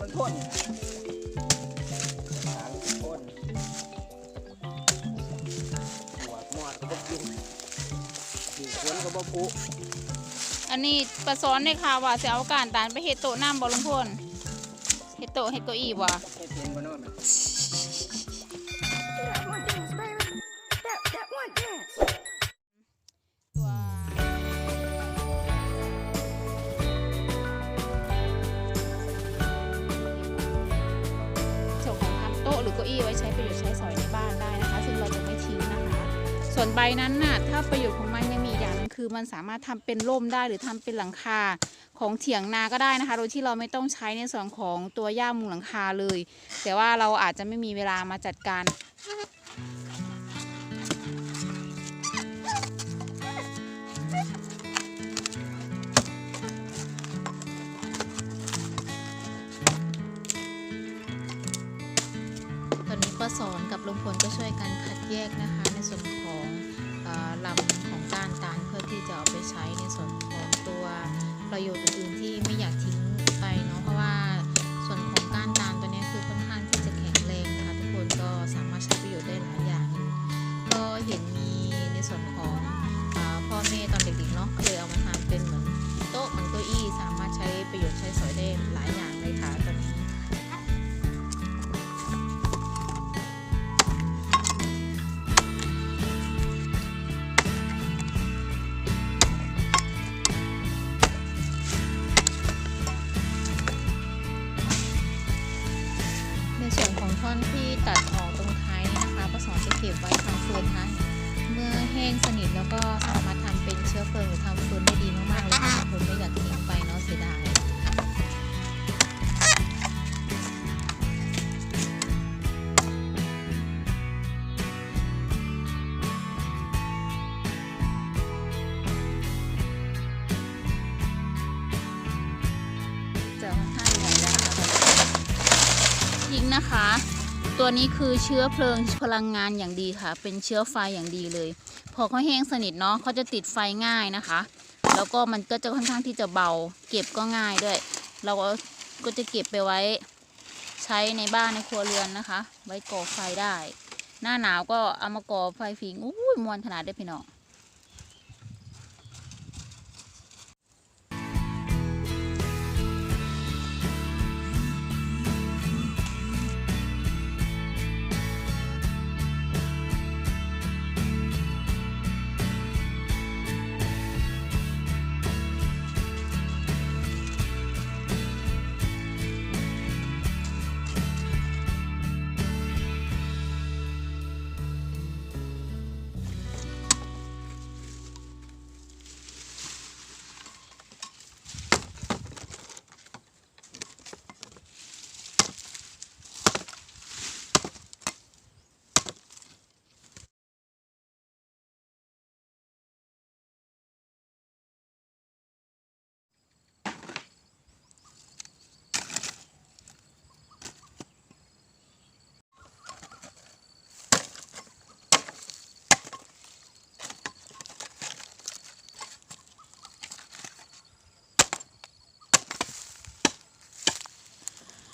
มันทนหางทนหัวหมอดก็บ่กินอยู่สวนก็บ่ปลูกอันนี้ประสอนในข่าวว่าจะเอาการตานไปเฮ็ดโต๊ะน้ำบ่ลุงพลเฮ็ดโต๊ะเฮ็ดเก้าอี้บ่เฮ็ดเป็นบ่เนาะ ไว้ใช้ประโยชน์ใช้สอยในบ้านได้นะคะ ซึ่งเราจะไม่ทิ้งนะคะ ส่วนใบนั้นน่ะถ้าประโยชน์ของมันยังมีอย่างนึงคือมันสามารถทำเป็นร่มได้หรือทำเป็นหลังคาของเถียงนาก็ได้นะคะ โดยที่เราไม่ต้องใช้ในส่วนของตัวหญ้ามุงหลังคาเลย แต่ว่าเราอาจจะไม่มีเวลามาจัดการ สอนกับลุงพลก็ช่วยกันคัดแยกนะคะ ในส่วนของอลำของก้านตาลเพื่อที่จะเอาไปใช้ในส่วนของตัวประโยชน์อื่นๆที่ แล้วก็สามารถทำเป็นเชื้อเพลิงหรือทำฟืนได้ดีมากๆเลยค่ะบางคนไม่อยากทิ้งไปเนาะเสียดายจะให้ไหนแล้วนะคะยิงนะคะ ตัวนี้คือเชื้อเพลิงพลังงานอย่างดีค่ะ เป็นเชื้อไฟอย่างดีเลย พอเขาแห้งสนิทเนาะเขาจะติดไฟง่ายนะคะ แล้วก็มันก็จะค่อนข้างที่จะเบา เก็บก็ง่ายด้วย เราก็จะเก็บไปไว้ ใช้ในบ้านในครัวเรือนนะคะ ไว้ก่อไฟได้ หน้าหนาวก็เอามาก่อไฟผิงอุ้ยมวนขนาดได้พี่น้อง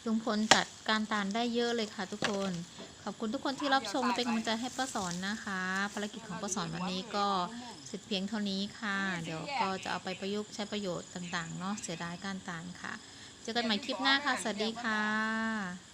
ลุงพลจัดการตานได้เยอะเลยค่ะทุกคน ขอบคุณทุกคนที่รับชมเป็นกำลังใจให้ป้าสอนนะคะ ภารกิจของป้าสอนวันนี้ก็เสร็จเพียงเท่านี้ค่ะ เดี๋ยวก็จะเอาไปประยุกต์ใช้ประโยชน์ต่างๆเนาะเสียดายการตานค่ะ เจอกันใหม่คลิปหน้าค่ะ สวัสดีค่ะ